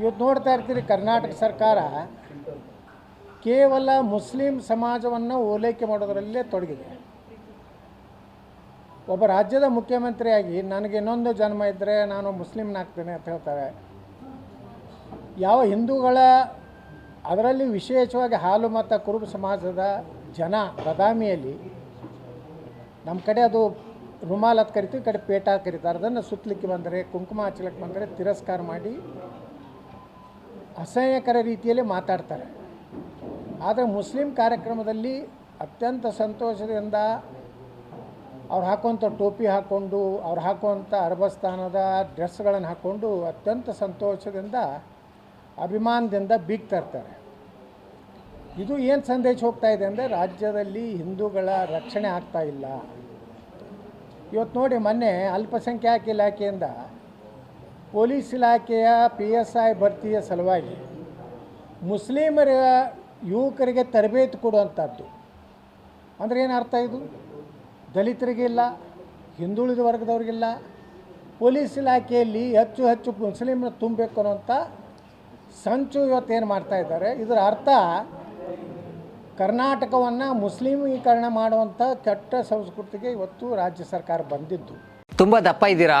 ಇವತ್ತು ನೋಡ್ತಾ ಇರ್ತೀರಿ ಕರ್ನಾಟಕ ಸರ್ಕಾರ ಕೇವಲ ಮುಸ್ಲಿಂ ಸಮಾಜವನ್ನು ಓಲೈಕೆ ಮಾಡೋದರಲ್ಲೇ ತೊಡಗಿದೆ. ಒಬ್ಬ ರಾಜ್ಯದ ಮುಖ್ಯಮಂತ್ರಿಯಾಗಿ ನನಗೆ ಇನ್ನೊಂದು ಜನ್ಮ ಇದ್ದರೆ ನಾನು ಮುಸ್ಲಿಮ್ನಾಗ್ತೇನೆ ಅಂತ ಹೇಳ್ತಾರೆ. ಯಾವ ಹಿಂದೂಗಳ ಅದರಲ್ಲಿ ವಿಶೇಷವಾಗಿ ಹಾಲು ಮತ್ತು ಕುರುಬ ಸಮಾಜದ ಜನ ಬದಾಮಿಯಲ್ಲಿ ನಮ್ಮ ಕಡೆ ಅದು ರುಮಾಲ್ ಅಂತ ಕರಿತೀವಿ ಕಡೆ ಪೇಟ ಕರೀತಾರೆ ಅದನ್ನು ಸುತ್ತಲಿಕ್ಕೆ ಬಂದರೆ, ಕುಂಕುಮ ಹಚ್ಚಲಿಕ್ಕೆ ಬಂದರೆ ತಿರಸ್ಕಾರ ಮಾಡಿ ಅಸಹ್ಯಕರ ರೀತಿಯಲ್ಲಿ ಮಾತಾಡ್ತಾರೆ. ಆದರೆ ಮುಸ್ಲಿಂ ಕಾರ್ಯಕ್ರಮದಲ್ಲಿ ಅತ್ಯಂತ ಸಂತೋಷದಿಂದ ಅವ್ರು ಹಾಕುವಂಥ ಟೋಪಿ ಹಾಕ್ಕೊಂಡು ಅವ್ರು ಹಾಕುವಂಥ ಅರಬಸ್ಥಾನದ ಡ್ರೆಸ್ಗಳನ್ನು ಹಾಕ್ಕೊಂಡು ಅತ್ಯಂತ ಸಂತೋಷದಿಂದ, ಅಭಿಮಾನದಿಂದ ಬೀಗ್ತಾ ಇರ್ತಾರೆ. ಇದು ಏನು ಸಂದೇಶ ಹೋಗ್ತಾ ಇದೆ ಅಂದರೆ ರಾಜ್ಯದಲ್ಲಿ ಹಿಂದೂಗಳ ರಕ್ಷಣೆ ಆಗ್ತಾ ಇಲ್ಲ. ಇವತ್ತು ನೋಡಿ ಮೊನ್ನೆ ಅಲ್ಪಸಂಖ್ಯಾತ ಇಲಾಖೆಯಿಂದ ಪೊಲೀಸ್ ಇಲಾಖೆಯ ಪಿ ಎಸ್ ಐ ಭರ್ತಿಯ ಸಲುವಾಗಿ ಮುಸ್ಲಿಮರ ಯುವಕರಿಗೆ ತರಬೇತಿ ಕೊಡುವಂಥದ್ದು. ಅಂದರೆ ಏನು ಅರ್ಥ ಇದು? ದಲಿತರಿಗಿಲ್ಲ ಹಿಂದುಳಿದ ವರ್ಗದವ್ರಿಗಿಲ್ಲ ಪೊಲೀಸ್ ಇಲಾಖೆಯಲ್ಲಿ ಹೆಚ್ಚು ಹೆಚ್ಚು ಮುಸ್ಲಿಮ್ನ ತುಂಬಬೇಕು ಅನ್ನೋಂಥ ಸಂಚು ಇವತ್ತೇನು ಮಾಡ್ತಾ ಇದ್ದಾರೆ. ಇದರ ಅರ್ಥ ಕರ್ನಾಟಕವನ್ನು ಮುಸ್ಲಿಮೀಕರಣ ಮಾಡುವಂಥ ಕೆಟ್ಟ ಸಂಸ್ಕೃತಿಗೆ ಇವತ್ತು ರಾಜ್ಯ ಸರ್ಕಾರ ಬಂದಿದ್ದು. ತುಂಬ ದಪ್ಪ ಇದ್ದೀರಾ?